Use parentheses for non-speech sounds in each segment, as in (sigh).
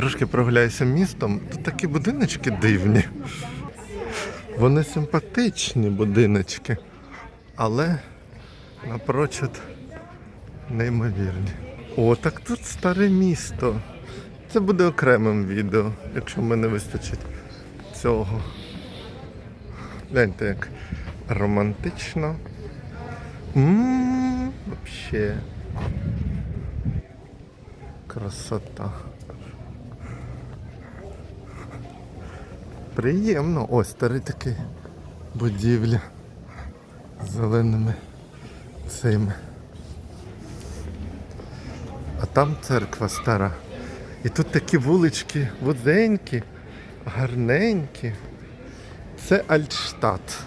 Трошки прогуляюся містом. Тут такі будиночки дивні. Вони симпатичні будиночки, але напрочуд неймовірні. О, так тут старе місто. Це буде окремим відео, якщо мене вистачить цього. Гляньте, як романтично. Ммм, вообще. Красота. Приємно. Ось старі такі будівлі з зеленими цими. А там церква стара. І тут такі вулички вузенькі, гарненькі. Це Альтштадт.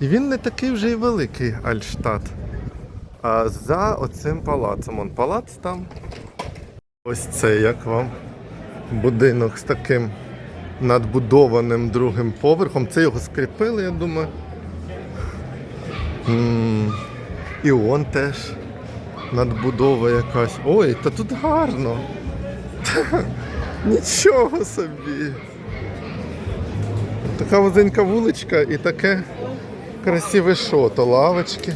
І він не такий вже й великий Альтштадт. А за оцим палацом. Он палац там. Ось це як вам будинок з таким надбудованим другим поверхом. Це його скріпили, я думаю. І он теж надбудова якась. Ой, та тут гарно. Нічого собі. Така вузенька вуличка і таке красиве шото, лавочки.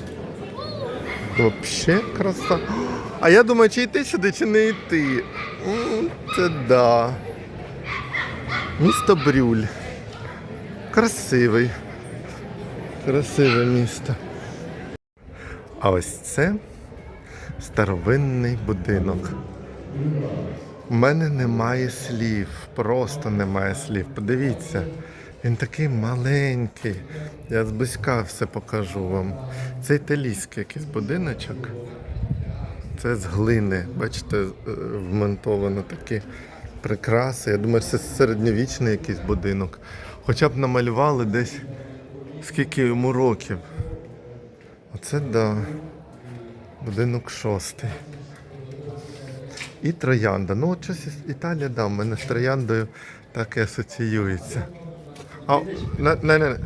Вообще краса. А я думаю, чи йти сюди, чи не йти. Це да. Місто Брюль. Красивий. Красиве місто. А ось це старовинний будинок. У мене немає слів, просто немає слів. Подивіться, він такий маленький. Я зблизька все покажу вам. Це італійський якийсь будиночок. Це з глини. Бачите, е, вмонтовано такі прикраси. Я думаю, це середньовічний якийсь будинок. Хоча б намалювали десь скільки йому років. Оце да. Будинок шостий. І троянда. Ну, от щось Італія, да, в мене з трояндою так і асоціюється. А, не, не, не.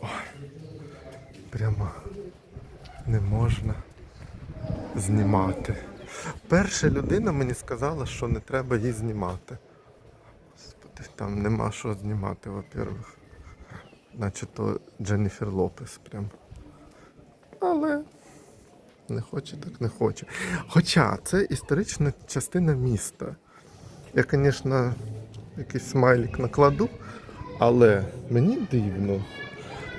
Ой, прямо не можна знімати. Перша людина мені сказала, що не треба її знімати. Господи, там нема що знімати, во-первых. Наче то Дженніфер Лопес прям. Але не хоче, так не хоче. Хоча це історична частина міста. Я, звісно, якийсь смайлик накладу, але мені дивно.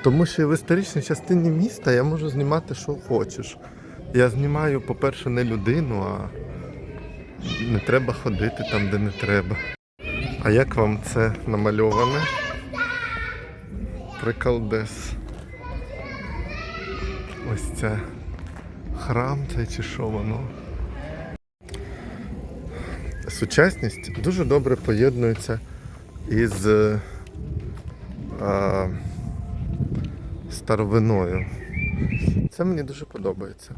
Тому що в історичній частині міста я можу знімати, що хочеш. Я знімаю, по-перше, не людину, а не треба ходити там, де не треба. А як вам це намальоване? Приколдес. Ось це храм цей чи що воно. Сучасність дуже добре поєднується із е, а, старовиною. Це мені дуже подобається.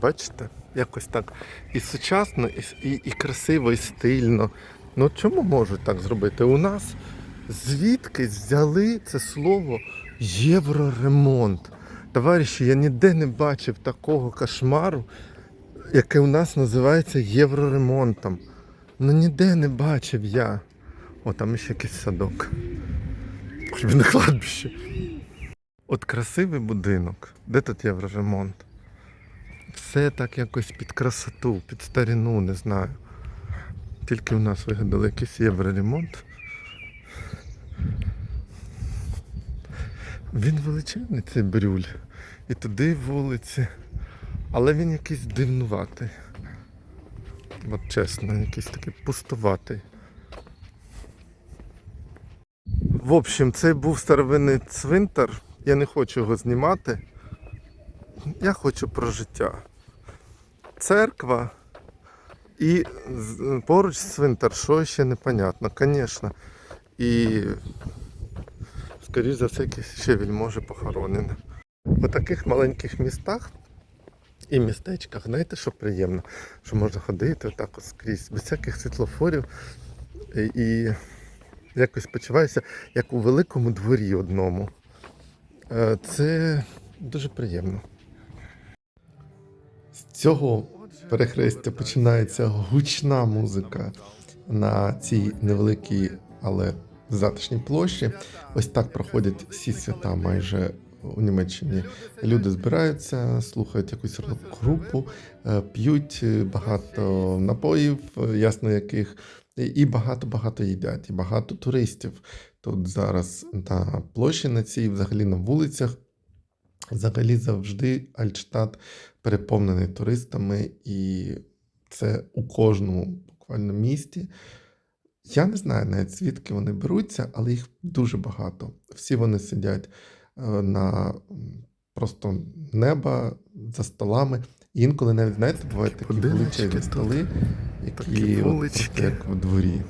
Бачите, якось так і сучасно, і, і, і красиво, і стильно. Ну чому можуть так зробити? У нас звідки взяли це слово євроремонт? Товариші, я ніде не бачив такого кошмару, яке у нас називається євроремонтом. Ну ніде не бачив я. О, там ще якийсь садок. Хоч би на кладбище. От красивий будинок. Де тут євроремонт? Все так якось під красоту, під старину, не знаю. Тільки у нас вигадали якийсь євроремонт. Він величезний, цей брюль. І туди вулиці. Але він якийсь дивнуватий. От чесно, якийсь такий пустуватий. В общем, це був старовинний цвинтар. Я не хочу його знімати. Я хочу про життя. Церква і поруч цвинтар, що ще непонятно, звісно. І скоріш за все, ще вельможі похоронений. У таких маленьких містах і містечках, знаєте, що приємно, що можна ходити отак от скрізь, без всяких світлофорів і, і якось почуваюся, як у великому дворі одному. Е, Це дуже приємно. З цього перехрестя починається гучна музика на цій невеликій, але затишній площі. Ось так проходять всі свята майже у Німеччині. Люди збираються, слухають якусь рок-групу, е, п'ють е, багато напоїв, е, ясно яких, і багато-багато їдять, і багато туристів. Тут зараз на площі на цій, взагалі на вулицях. Взагалі завжди Альтштадт переповнений туристами, і це у кожному буквально місті. Я не знаю навіть звідки вони беруться, але їх дуже багато. Всі вони сидять е, на просто неба за столами. І інколи навіть, знаєте, бувають такі величезні столи, які от як в дворі.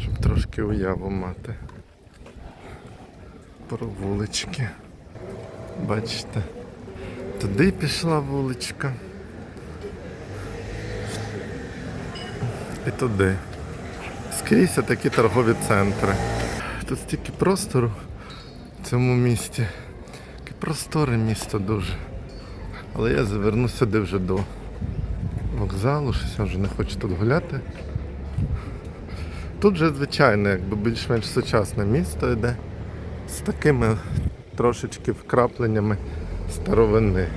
Щоб трошки уяву мати. Про вулички. Бачите, туди пішла вуличка. І туди. Скрізь такі торгові центри. Тут стільки простору в цьому місті. Таке просторе місто дуже. Але я заверну сюди вже до вокзалу, щось я вже не хочу тут гуляти. Тут же, звичайно, якби більш-менш сучасне місто йде з такими трошечки вкрапленнями старовини.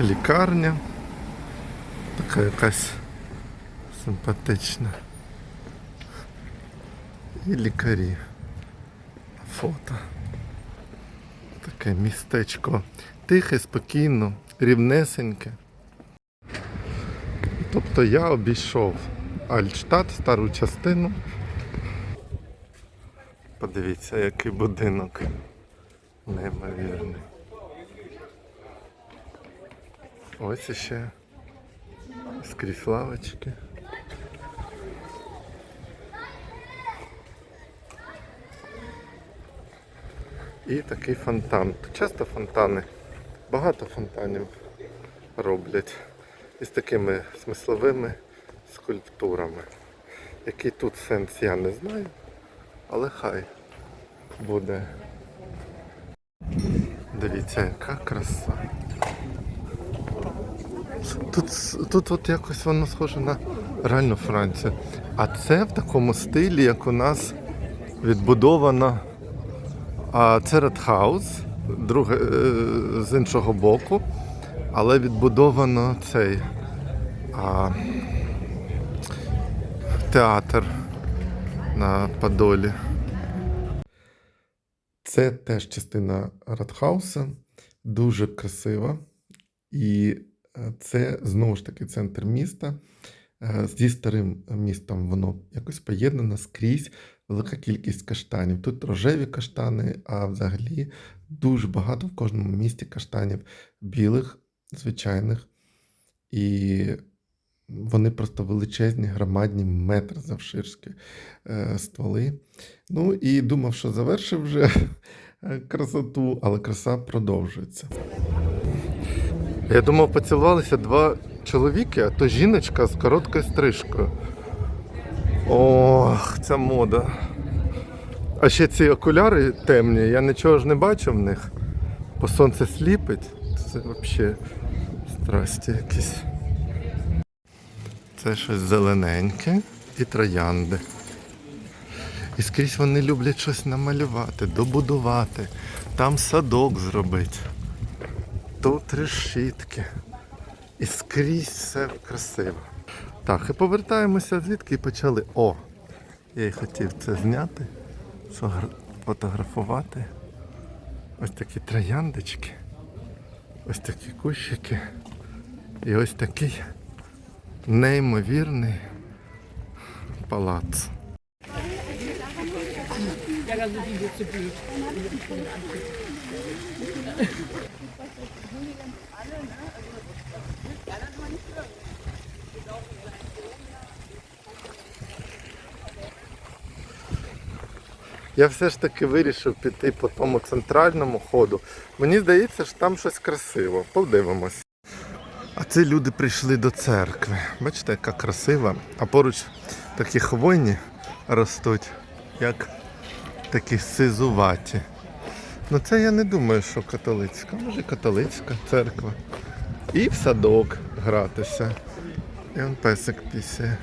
Лікарня. Така якась симпатична. І лікарі. Фото. Таке містечко. Тихе, спокійно, рівнесеньке. Тобто я обійшов Альтштадт, стару частину. Подивіться, який будинок. Неймовірний. Ось іще скрізь лавочки. І такий фонтан. Тут часто фонтани, багато фонтанів роблять із такими смисловими скульптурами. Який тут сенс, я не знаю, але хай буде. Дивіться, яка краса. Тут, тут от якось воно схоже на реальну Францію. А це в такому стилі, як у нас відбудовано а, це Редхаус, друге, е, з іншого боку, але відбудовано цей а, театр на Подолі. Це теж частина Радхауса, дуже красива. І е, це знову ж таки центр міста. Е, Зі старим містом воно якось поєднано скрізь велика кількість каштанів. Тут рожеві каштани, а взагалі дуже багато в кожному місті каштанів білих, звичайних. І вони просто величезні, громадні, метр завширшки е, стволи. Ну і думав, що завершив вже (laughs) е, красоту, але краса продовжується. Я думав, поцілувалися два чоловіки, а то жіночка з короткою стрижкою. Ох, ця мода. А ще ці окуляри темні, я нічого ж не бачу в них. Бо сонце сліпить. Це взагалі страсті якісь. Це щось зелененьке і троянди. І скрізь вони люблять щось намалювати, добудувати, там садок зробити. Тут решітки. І скрізь все красиво. Так, і повертаємося звідки і почали. О! Я і хотів це зняти, фотографувати. Ось такі трояндочки, ось такі кущики. І ось такий неймовірний палац. Я все ж таки вирішив піти по тому центральному ходу. Мені здається, що там щось красиво. Подивимось. А це люди прийшли до церкви. Бачите, яка красива. А поруч такі хвойні ростуть, як такі сизуваті. Ну це я не думаю, що католицька. Може католицька церква. І в садок гратися. І он песик пісяє.